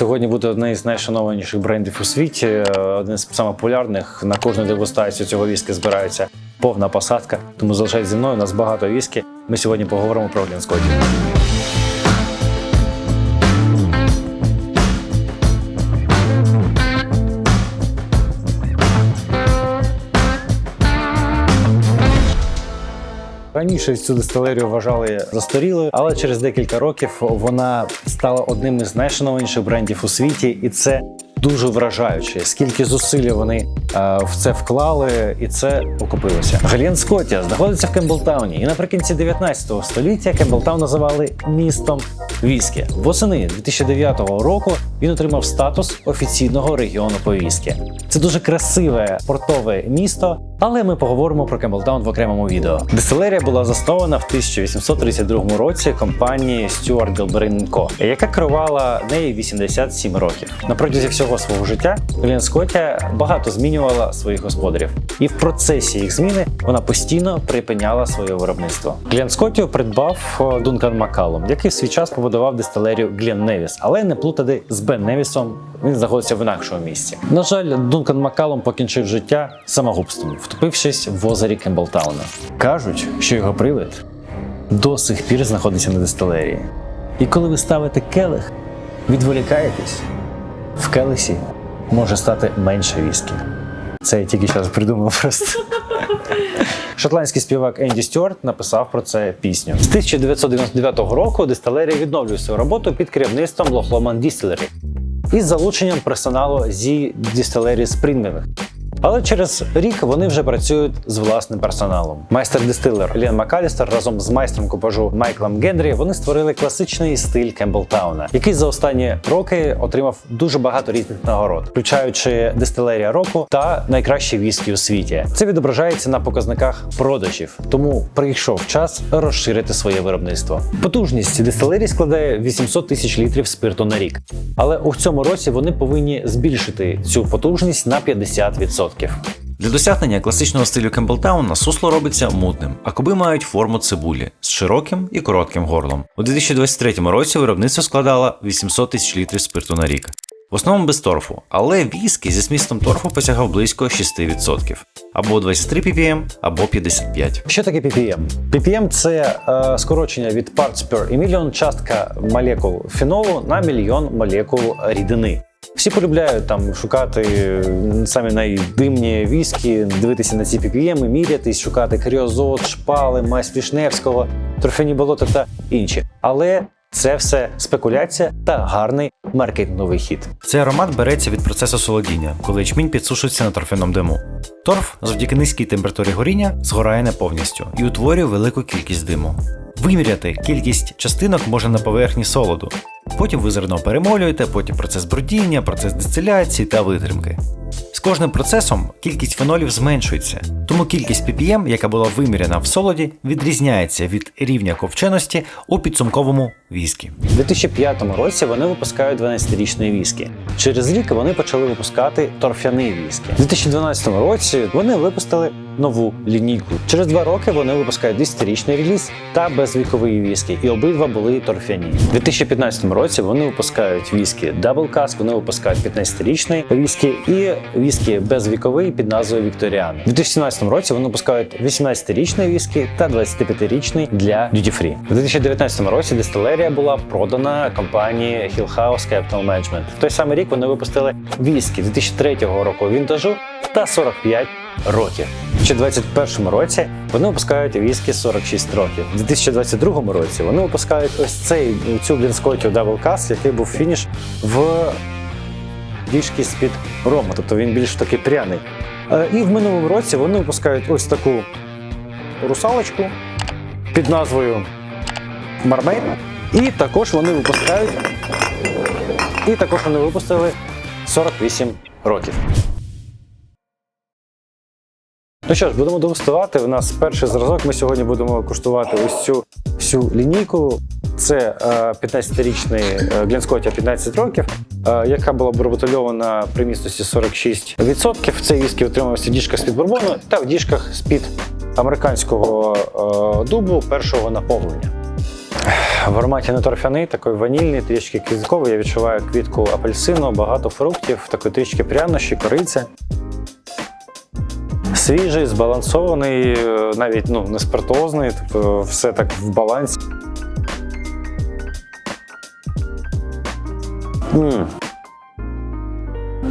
сьогодні буде одне із найшанованіших брендів у світі, е, один з популярних. На кожну дегустацію цього віскі збирається повна посадка. Тому залишайтесь зі мною. У нас багато віскі. Ми сьогодні поговоримо про Глінскоті. Раніше цю дистилерію вважали застарілою, але через декілька років вона стала одним із найшанованіших брендів у світі, і це дуже вражаюче. Скільки зусиль вони е, в це вклали, і це окупилося. Глен Скоття знаходиться в Кемблтауні, і наприкінці 19 століття Кемблтаун називали містом віскі. Восени 2009 року він отримав статус офіційного регіону по віскі. Це дуже красиве портове місто. Але ми поговоримо про Кемблтаун в окремому відео. Дистилерія була заснована в 1832 році компанією Stuart Gilbert Co., яка керувала нею 87 років. На протязі всього свого життя Глен Скоття багато змінювала своїх господарів, і в процесі їх зміни вона постійно припиняла своє виробництво. Глен Скоттю придбав Дункан Маккалум, який в свій час побудував дистилерію Глен Невіс, але не плутати з Бен Невісом. Він знаходиться в інакшому місці. На жаль, Дункан Маккалум покінчив життя самогубством, втопившись в озері Кемблтауна. Кажуть, що його привид до сих пір знаходиться на дистилерії. І коли ви ставите келих, відволікаєтесь, в келесі може стати менше віскі. Це я тільки зараз придумав просто. Шотландський співак Енді Стюарт написав про це пісню. З 1999 року дистилерія відновлює свою роботу під керівництвом Лохломан Distillery із залученням персоналу зі дістилерії Спрінгвінг. Але через рік вони вже працюють з власним персоналом. Майстер-дистилер Лен Макалістер разом з майстром купажу Майклом Генрі вони створили класичний стиль Кемблтауна, який за останні роки отримав дуже багато різних нагород, включаючи дистилерія року та найкращі віскі у світі. Це відображається на показниках продажів, тому прийшов час розширити своє виробництво. Потужність дистилерії складає 800 тисяч літрів спирту на рік, але у цьому році вони повинні збільшити цю потужність на 50%. Для досягнення класичного стилю Кемблтауна сусло робиться мутним, а куби мають форму цибулі з широким і коротким горлом. У 2023 році виробництво складало 800 тисяч літрів спирту на рік. В основному без торфу, але віскі зі змістом торфу посягав близько 6%, або 23 ppm, або 55. Що таке ppm? ppm – це е, скорочення від parts per million, частка молекул фенолу на мільйон молекул рідини. Всі полюбляють там шукати самі найдимні віскі, дивитися на ці ppm, мірятись, шукати кріозот, шпали, мазь Вішневського, торфяні болота та інші. Але це все спекуляція та гарний маркетинговий хід. Цей аромат береться від процесу солодіння, коли ячмінь підсушується на торфяному диму. Торф завдяки низькій температурі горіння згорає не повністю і утворює велику кількість диму. Виміряти кількість частинок можна на поверхні солоду. Потім ви зерно перемолюєте, потім процес брудіння, процес дистиляції та витримки. З кожним процесом кількість фенолів зменшується, тому кількість ppm, яка була вимірена в солоді, відрізняється від рівня ковченості у підсумковому віскі. У 2005 році вони випускають 12-річний віскі. Через рік вони почали випускати торфяний віскі. У 2012 році вони випустили нову лінійку. Через два роки вони випускають 10-річний реліз та безвіковий віскі, і обидва були торфяні. У 2015 році вони випускають віскі Double Cask, вони випускають 15-річний віскі і віскі безвіковий під назвою Вікторіан. У 2017 році вони випускають 18-річний віскі та 25-річний для Duty Free. У 2019 році дистилерія була продана компанії Hill House Capital Management. В той самий рік вони випустили віскі 2003 року вінтажу та 45 років. У 2021 році вони випускають віскі 46 років. У 2022 році вони випускають ось цей цю Глінскотію Double Cask, який був фініш в діжки з-під рому, тобто він більш такий пряний. Е, І в минулому році вони випускають ось таку русалочку під назвою Мармейд. І також вони випускають. І також вони випустили 48 років. Ну що ж, будемо дегустувати. У нас перший зразок. Ми сьогодні будемо куштувати ось цю всю лінійку. Це е, 15-річний е, Гленскоття 15 років, е, яка була обробутильована при містості 46%. Цей віскі отримався в діжках з-під бурбону та в діжках з-під американського е, дубу першого наповнення. В ароматі не торфяний, такий ванільний, трішки квітковий. Я відчуваю квітку апельсину, багато фруктів, такої трішки прянощі, кориця. Свіжий, збалансований, е, навіть ну, не спиртозний, тобто все так в балансі. м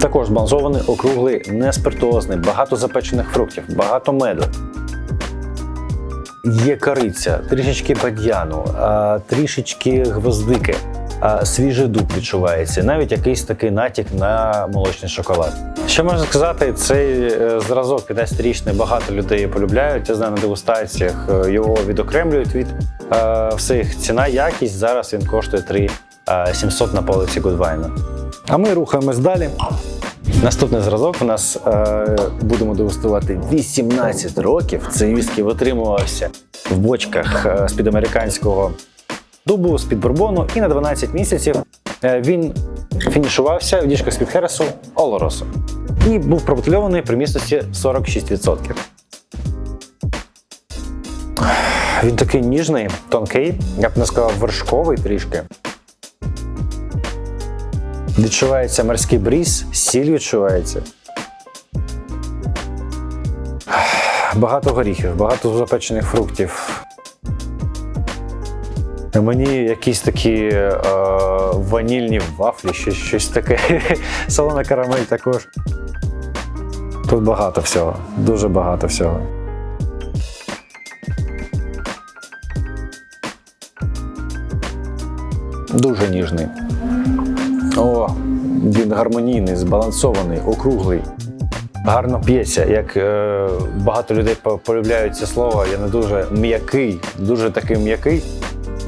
Також збалансований, округлий, не спиртозний, багато запечених фруктів, багато меду. Є кориця, трішечки бадьяну, трішечки гвоздики, свіжий дуб відчувається, навіть якийсь такий натяк на молочний шоколад. Що можна сказати, цей е, зразок 15-річний багато людей полюбляють. Я знаю на дегустаціях е, його відокремлюють від е, всіх. Ціна, якість зараз він коштує 3 е, 700 на полиці Goodwine. А ми рухаємось далі. Наступний зразок у нас е, будемо дегустувати 18 років. Цей віскі витримувався в бочках з-під американського дубу, з-під бурбону, і на 12 місяців е, він фінішувався в діжках з-під Хересу Олоросу. І був пробутильований при містості 46%. Він такий ніжний, тонкий, я б не сказав, вершковий трішки. Відчувається морський бріз, сіль відчувається. Багато горіхів, багато запечених фруктів. Мені якісь такі е, ванільні вафлі, щось, щось таке. Солона карамель також. Тут багато всього, дуже багато всього. Дуже ніжний. О, він гармонійний, збалансований, округлий. Гарно п'ється. Як е, багато людей по- полюбляють це слово, я не дуже м'який, дуже такий м'який.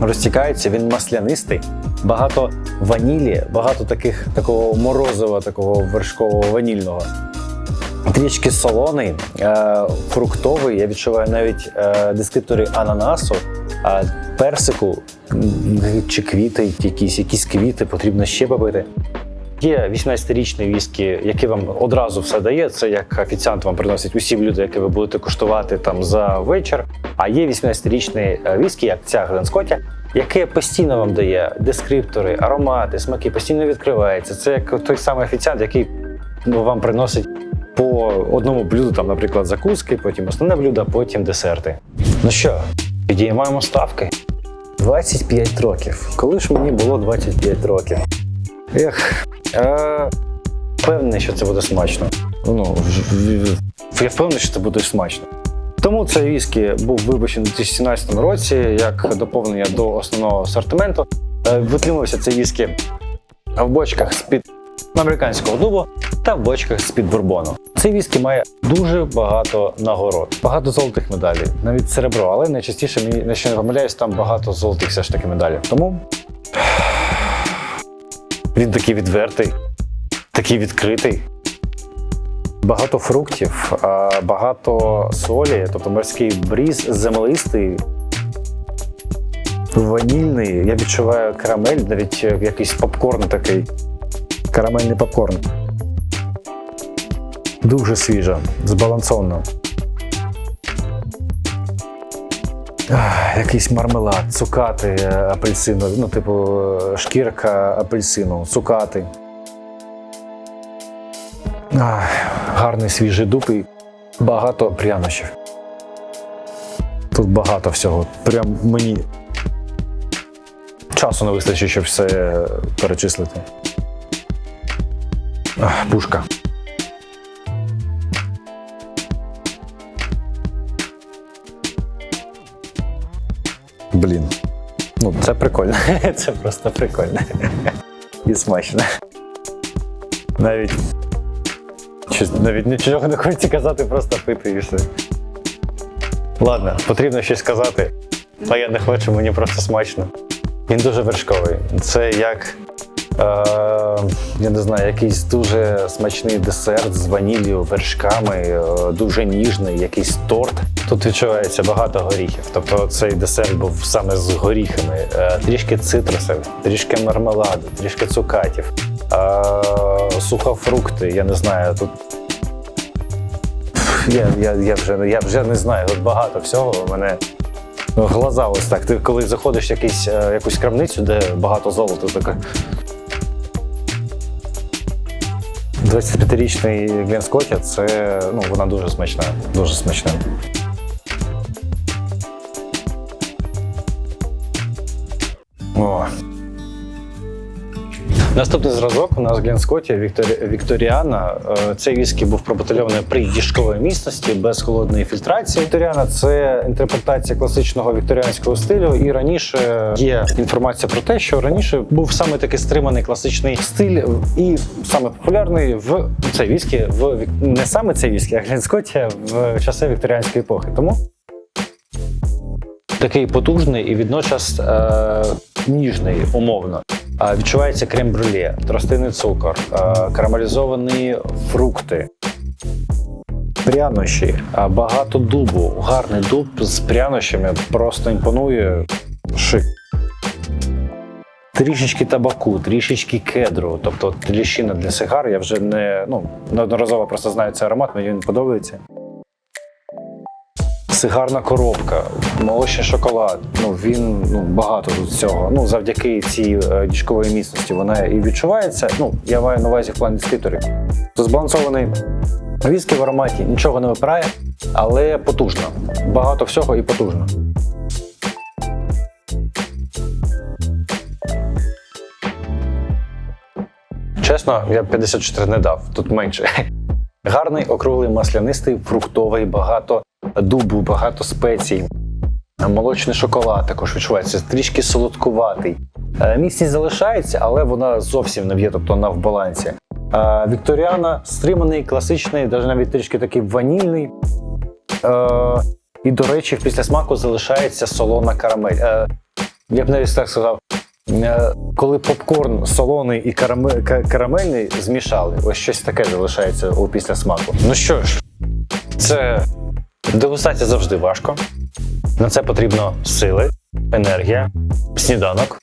Розтікається, він маслянистий, багато ванілі, багато таких такого морозива, такого вершкового ванільного. Трішки солоний, е, фруктовий. Я відчуваю навіть е, дескриптори ананасу, персику чи квіти, якісь, якісь квіти потрібно ще побити. Є 18-річний віскі, який вам одразу все дає. Це як офіціант вам приносить усі блюда, які ви будете куштувати там за вечір. А є 18-річний е, віскі, як ця Гленскоття, яке постійно вам дає дескриптори, аромати, смаки, постійно відкривається. Це як той самий офіціант, який ну, вам приносить по одному блюду, там, наприклад, закуски, потім основне блюдо, потім десерти. Ну що, підіймаємо ставки. 25 років. Коли ж мені було 25 років? Ех, е, впевнений, що це буде смачно. Ну, я впевнений, що це буде смачно. Тому цей віскі був випущений у 2017 році як доповнення до основного асортименту. Е, Витримувався цей віскі в бочках з-під американського дубу та в бочках з-під бурбону. Цей віскі має дуже багато нагород, багато золотих медалей, навіть серебро, але найчастіше якщо не помиляюсь, там багато золотих все ж таки медалей. Тому він такий відвертий, такий відкритий. Багато фруктів, багато солі, тобто морський бріз, землистий, ванільний. Я відчуваю карамель, навіть якийсь попкорн такий. Карамельний попкорн. Дуже свіжо, збалансовано. Якийсь мармелад, цукати е, апельсину, ну, типу, е, шкірка апельсину, цукати. Ах, гарний свіжий дуб і багато прянощів. Тут багато всього. Прям мені часу не вистачить, щоб все перечислити. Ах, пушка. Блін. Ну, це прикольно. Це просто прикольно. І смачно. Навіть. Навіть нічого не хочеться казати, просто пити і все. Ладно, потрібно щось сказати, а я не хочу, мені просто смачно. Він дуже вершковий. Це як. Е, я не знаю, якийсь дуже смачний десерт з ваніллю, вершками, е, дуже ніжний, якийсь торт. Тут відчувається багато горіхів. Тобто цей десерт був саме з горіхами, Е, трішки цитрусів, трішки мармеладу, трішки цукатів, сухофрукти. Я не знаю, тут я, я, я, вже, я вже не знаю, тут багато всього. у Мене глаза ось так. Ти коли заходиш в якийсь, якусь крамницю, де багато золота, таке. 25-річний Глен це ну, вона дуже смачна. Дуже смачна. Наступний зразок у нас Глен Скотті Вікторіана. Е, Цей віскі був пробутильований при діжковій міцності без холодної фільтрації. Вікторіана це інтерпретація класичного вікторіанського стилю. І раніше є інформація про те, що раніше був саме такий стриманий класичний стиль, і саме популярний в цей віскі, в не саме цей віскі, а Гленскотія в часи вікторіанської епохи. Тому такий потужний і водночас е, ніжний, умовно. Відчувається крем-брюле, тростинний цукор, карамелізовані фрукти, прянощі, багато дубу, гарний дуб з прянощами просто імпонує шик. Трішечки табаку, трішечки кедру, тобто тріщина для сигар. Я вже не ну неодноразово просто знаю цей аромат, мені він подобається сигарна коробка, молочний шоколад. Ну він ну багато тут цього. Ну завдяки цій е, діжкової міцності вона і відчувається. Ну я маю на увазі в плані скиторів. Збалансований віскі в ароматі нічого не випирає, але потужно. Багато всього і потужно. Чесно, я б 54 не дав, тут менше. Гарний, округлий, маслянистий, фруктовий, багато дубу, багато спецій. Молочний шоколад також відчувається, трішки солодкуватий. Е, Міцність залишається, але вона зовсім не б'є, тобто вона в балансі. Е, Вікторіана стриманий, класичний, навіть трішки такий ванільний. Е, І, до речі, після смаку залишається солона карамель. Я б навіть так сказав, коли попкорн солоний і карамельний змішали, ось щось таке залишається у після смаку. Ну що ж, це дегустація завжди важко. На це потрібно сили, енергія, сніданок,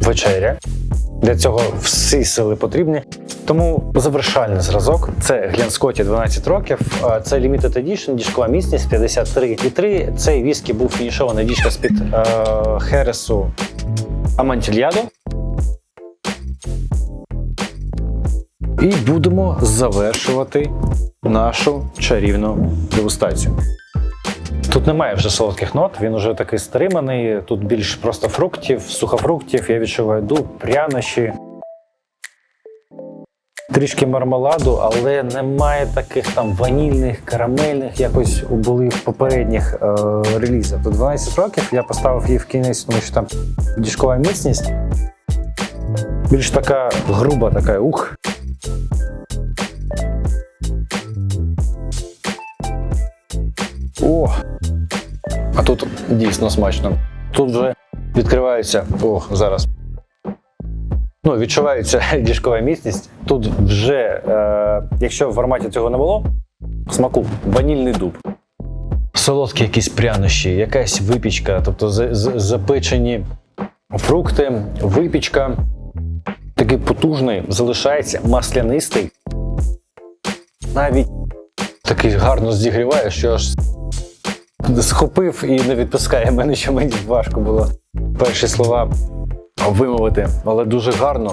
вечеря. Для цього всі сили потрібні. Тому завершальний зразок це Глен Скотті 12 років. Це Limited Edition, діжкова міцність 53,3. Цей віскі був фінішований діжка з-під е, Хересу Амантільядо. І будемо завершувати нашу чарівну дегустацію. Тут немає вже солодких нот, він уже такий стриманий. Тут більш просто фруктів, сухофруктів. Я відчуваю дуб, прянощі. Трішки мармеладу, але немає таких там ванільних, карамельних, якось були в попередніх е, релізах. До 12 років я поставив її в кінець, тому що там діжкова міцність. Більш така груба, така ух. О! А тут дійсно смачно. Тут вже відкривається. О, зараз. Ну, відчувається діжкова міцність. Тут вже, е, якщо в ароматі цього не було, смаку ванільний дуб. Солодкі якісь прянощі, якась випічка, тобто за- за- запечені фрукти, випічка. Такий потужний, залишається маслянистий. Навіть такий гарно зігріває, що аж схопив і не відпускає мене, що мені важко було перші слова вимовити, але дуже гарно.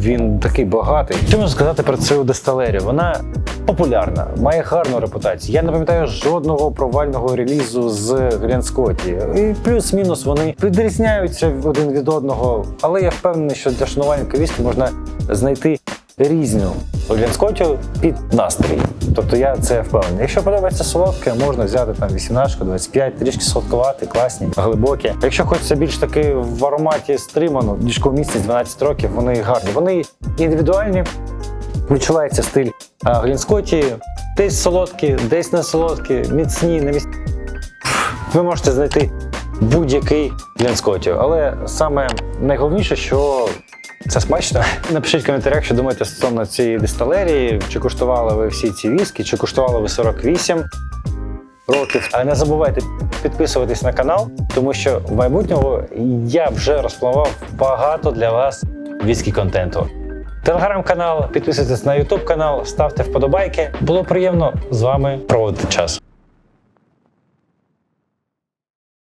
Він такий багатий. Що можна сказати про цю дисталерію? Вона популярна, має гарну репутацію. Я не пам'ятаю жодного провального релізу з Грінскоті. І плюс-мінус вони відрізняються один від одного. Але я впевнений, що для шанувальника віскі можна знайти різну Глен Скоттю під настрій. Тобто я це впевнений. Якщо подобається солодке, можна взяти там 18, 25, трішки солодкувати, класні, глибокі. Якщо хочеться більш таки в ароматі стриману, діжкову міцність 12 років, вони гарні. Вони індивідуальні, відчувається стиль Глен Десь солодкі, десь не солодкі, міцні, не міцні. Ви можете знайти будь-який Глен Але саме найголовніше, що це смачно. Напишіть в коментарях, що думаєте стосовно цієї дисталерії, чи куштували ви всі ці віскі, чи куштували ви 48 років. А не забувайте підписуватись на канал, тому що в майбутньому я вже розпланував багато для вас віскі контенту. Телеграм-канал, підписуйтесь на Ютуб канал, ставте вподобайки. Було приємно з вами проводити час.